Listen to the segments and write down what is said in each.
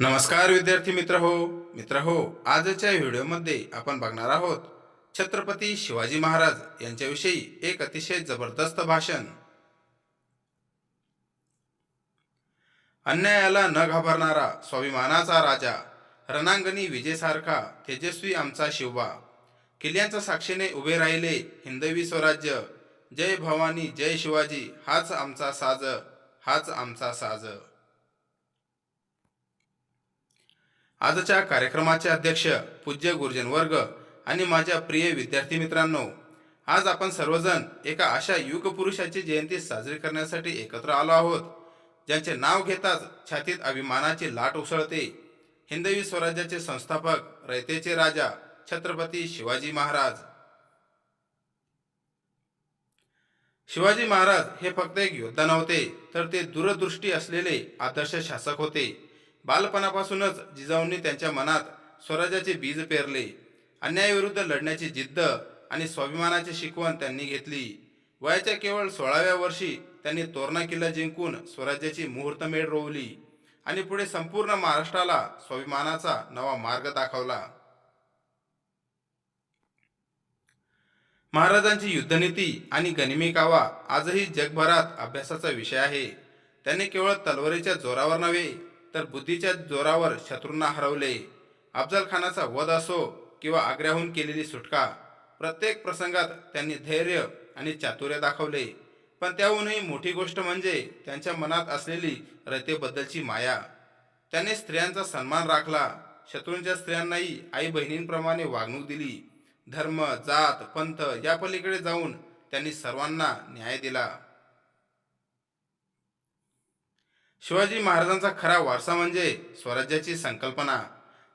नमस्कार विद्यार्थी मित्र हो मित्र हो आजच्या व्हिडिओमध्ये आपण बघणार आहोत छत्रपती शिवाजी महाराज यांच्याविषयी एक अतिशय जबरदस्त भाषण. अन्यायाला न घाबरणारा स्वाभिमानाचा राजा रणांगणी विजेसारखा तेजस्वी आमचा शिवबा. किल्ल्यांच्या साक्षीने उभे राहिले हिंदवी स्वराज्य. जय भवानी जय शिवाजी हाच आमचा साज हाच आमचा साज. आजच्या कार्यक्रमाचे अध्यक्ष पूज्य गुरुजन वर्ग आणि माझ्या प्रिय विद्यार्थी मित्रांनो आज आपण सर्वजण एका अशा युग पुरुषाची जयंती साजरी करण्यासाठी एकत्र आलो आहोत ज्यांचे नाव घेताच छातीत अभिमानाची लाट उसळते. हिंदवी स्वराज्याचे संस्थापक रयतेचे राजा छत्रपती शिवाजी महाराज. शिवाजी महाराज हे फक्त एक योद्धा नव्हते तर ते दूरदृष्टी असलेले आदर्श शासक होते. बालपणापासूनच जिजाऊंनी त्यांच्या मनात स्वराज्याचे बीज पेरले. अन्यायाविरुद्ध लढण्याची जिद्द आणि स्वाभिमानाची शिकवण त्यांनी घेतली. वयाच्या केवळ सोळाव्या वर्षी त्यांनी तोरणा किल्ला जिंकून स्वराज्याची मुहूर्तमेढ रोवली आणि पुढे संपूर्ण महाराष्ट्राला स्वाभिमानाचा नवा मार्ग दाखवला. महाराजांची युद्धनीती आणि गनिमी कावा आजही जगभरात अभ्यासाचा विषय आहे. त्यांनी केवळ तलवारीच्या जोरावर नव्हे तर बुद्धीच्या जोरावर शत्रूंना हरवले. अफजल खानाचा वध असो किंवा आग्र्याहून केलेली सुटका प्रत्येक प्रसंगात त्यांनी धैर्य आणि चातुर्य दाखवले. पण त्याहूनही मोठी गोष्ट म्हणजे त्यांच्या मनात असलेली रयतेबद्दलची माया. त्यांनी स्त्रियांचा सन्मान राखला. शत्रूंच्या स्त्रियांनाही आई बहिणींप्रमाणे वागणूक दिली. धर्म जात पंथ या पलीकडे जाऊन त्यांनी सर्वांना न्याय दिला. शिवाजी महाराजांचा खरा वारसा म्हणजे स्वराज्याची संकल्पना.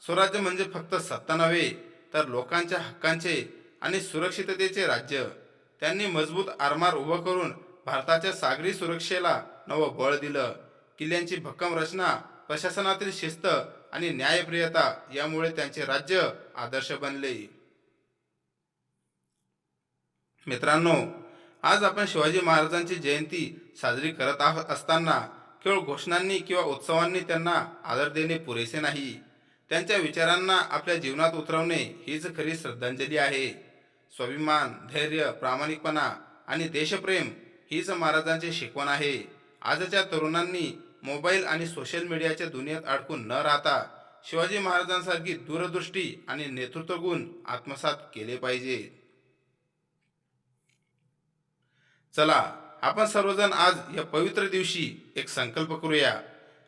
स्वराज्य म्हणजे फक्त सत्ता नव्हे तर लोकांच्या हक्कांचे आणि सुरक्षिततेचे राज्य. त्यांनी मजबूत आरमार उभं करून भारताच्या सागरी सुरक्षेला नवं बळ दिलं. किल्ल्यांची भक्कम रचना प्रशासनातील शिस्त आणि न्यायप्रियता यामुळे त्यांचे राज्य आदर्श बनले. मित्रांनो आज आपण शिवाजी महाराजांची जयंती साजरी करत असताना केवळ घोषणांनी किंवा उत्सवांनी त्यांना आदर देणे पुरेसे नाही. त्यांच्या विचारांना आपल्या जीवनात उतरवणे हीच खरी श्रद्धांजली आहे. स्वाभिमान धैर्य प्रामाणिकपणा आणि देशप्रेम हीच महाराजांची शिकवण आहे. आजच्या तरुणांनी मोबाईल आणि सोशल मीडियाच्या दुनियेत अडकून न राहता शिवाजी महाराजांसारखी दूरदृष्टी आणि नेतृत्व गुण आत्मसात केले पाहिजे. चला आपण सर्वजण आज या पवित्र दिवशी एक संकल्प करूया.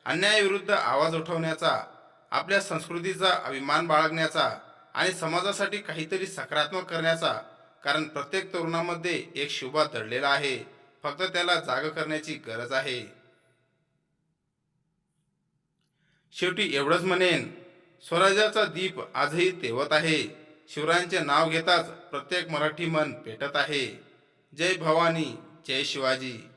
अन्यायाविरुद्ध आवाज उठवण्याचा आपल्या संस्कृतीचा अभिमान बाळगण्याचा आणि समाजासाठी काहीतरी सकारात्मक करण्याचा कारण प्रत्येक तरुणामध्ये एक शुभा दडलेला आहे. फक्त त्याला जाग करण्याची गरज आहे. शेवटी एवढंच म्हणेन स्वराज्याचा दीप आजही तेवत आहे. शिवरायांचे नाव घेताच प्रत्येक मराठी मन पेटत आहे. जय भवानी. जय शिवाजी.